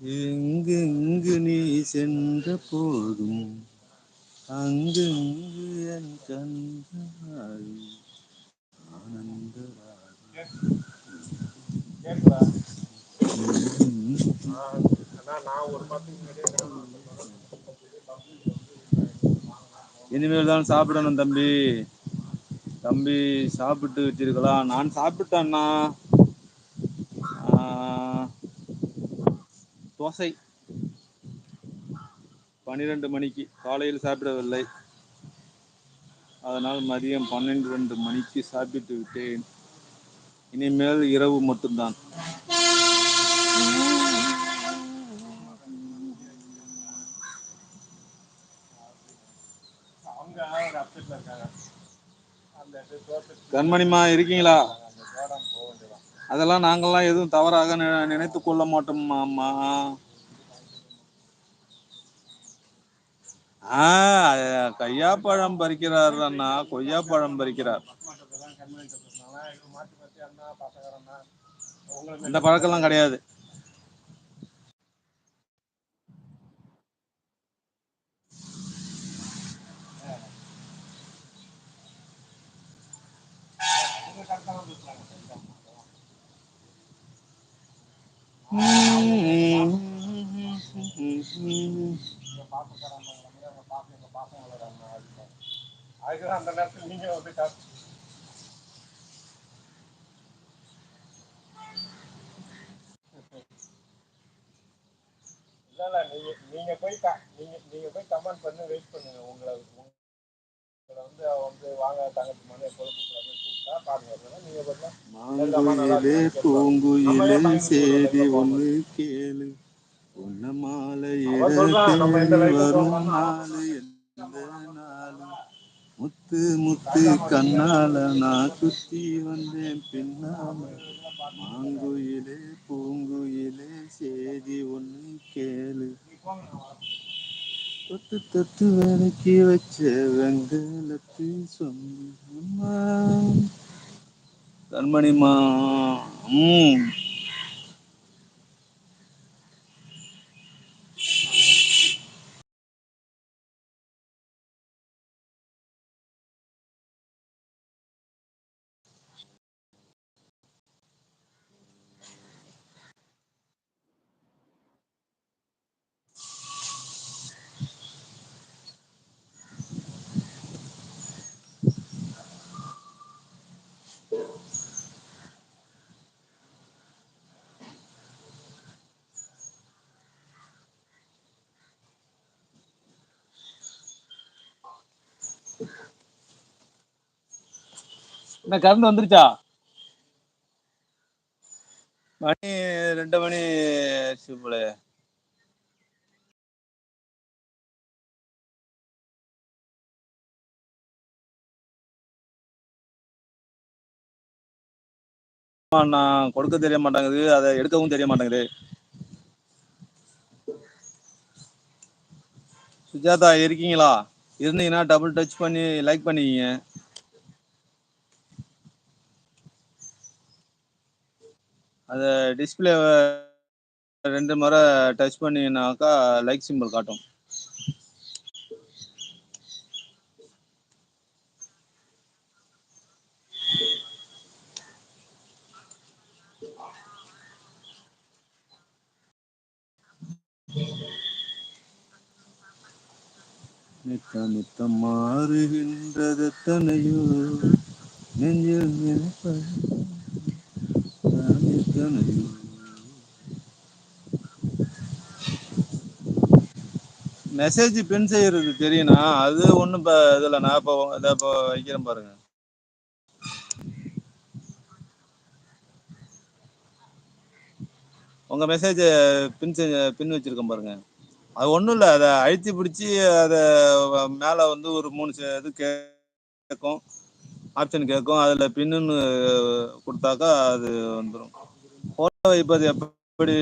எங்கு எங்கு நீ சென்ற போதும் அங்கு அங்கு என் கண்கள் ஆனந்த இனிமேல் தான் சாப்பிடணும் தம்பி. தம்பி சாப்பிட்டு வச்சிருக்கலாம். நான் சாப்பிட்டேன்னா தோசை. பன்னிரெண்டு மணிக்கு. காலையில் சாப்பிடவில்லை. அதனால் மதியம் பன்னெண்டு ரெண்டு மணிக்கு சாப்பிட்டு விட்டேன். இனிமேல் இரவு மட்டும்தான். கண்மணிமா இருக்கீங்களா? அதெல்லாம் நாங்கள்லாம் எதுவும் தவறாக நினைத்து கொள்ள மாட்டோம் அம்மா. ஆஹ் கொய்யாப்பழம் பறிக்கிறார் அண்ணா கொய்யாப்பழம் பறிக்கிறார். இந்த பழக்கம்லாம் கிடையாது. அதுக்கு அந்த நேரத்தில் நீங்க வந்து காசு இல்ல நீங்க நீங்க போய் நீங்க நீங்க போய் கமெண்ட் பண்ணி வெயிட் பண்ணுங்க உங்களை உங்களை வந்து வந்து வாங்க தங்கச்சி மனையை கூப்பிட்டா பாருங்க பூங்குயிலே சேதி ஒன்று கேளு. உன்ன மாலை வரும் நாளு எந்த முத்து முத்து கண்ணால நான் சுத்தி வந்தேன் பின்னாம மாங்குயிலே பூங்குயிலே சேதி ஒண்ணு கேளு. தொத்து தொத்து வேலைக்கு வச்ச வெங்கலத்து சொன்ன கண்மணிமா ம். என்ன கரண்ட் வந்துருச்சா? மணி ரெண்டு மணி போல. நான் கொடுக்க தெரிய மாட்டேங்குது. அதை எடுக்கவும் தெரிய மாட்டேங்குது. சுஜாதா இருக்கீங்களா? இருந்தீங்கன்னா டபுள் டச் பண்ணி லைக் பண்ணிக்கிங்க. அதை டிஸ்பிளே ரெண்டு முறை டச் பண்ணினாக்கா லைக் சிம்பிள் காட்டும். நித்த நித்தம் மாறுகின்றது தனையோ நெஞ்சில் மெசேஜ் பின் செய்யறது தெரியும்னா அது ஒன்றும் இப்போ இதில் நான் இப்போ இதை இப்போ வைக்கிறேன் பாருங்க. உங்கள் மெசேஜ் பின் செஞ்ச பின் வச்சுருக்கேன் பாருங்க. அது ஒன்றும் இல்லை அதை அழுத்தி பிடிச்சி அதை மேலே வந்து ஒரு மூணு இது கேட்கும் ஆப்ஷன் கேட்கும். அதில் பின்னுன்னு கொடுத்தாக்கா அது வந்துடும் ஃபோட்டோ வைப்பது எப்போ